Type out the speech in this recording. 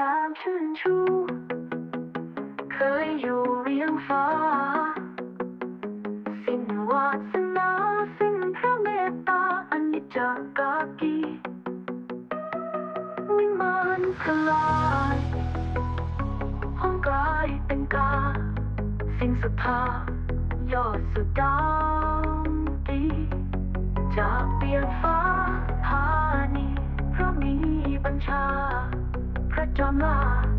ถามชื่นชูเคยอยู่เรียงฟ้า สิ้นวาสนาสิ้นพระเมตตาอันนิจจากากีวิมานพลายห้องกลายเป็นกา สิ้นสุดทายอดสุดดาวดีจากเปลี่ยงฟ้า พ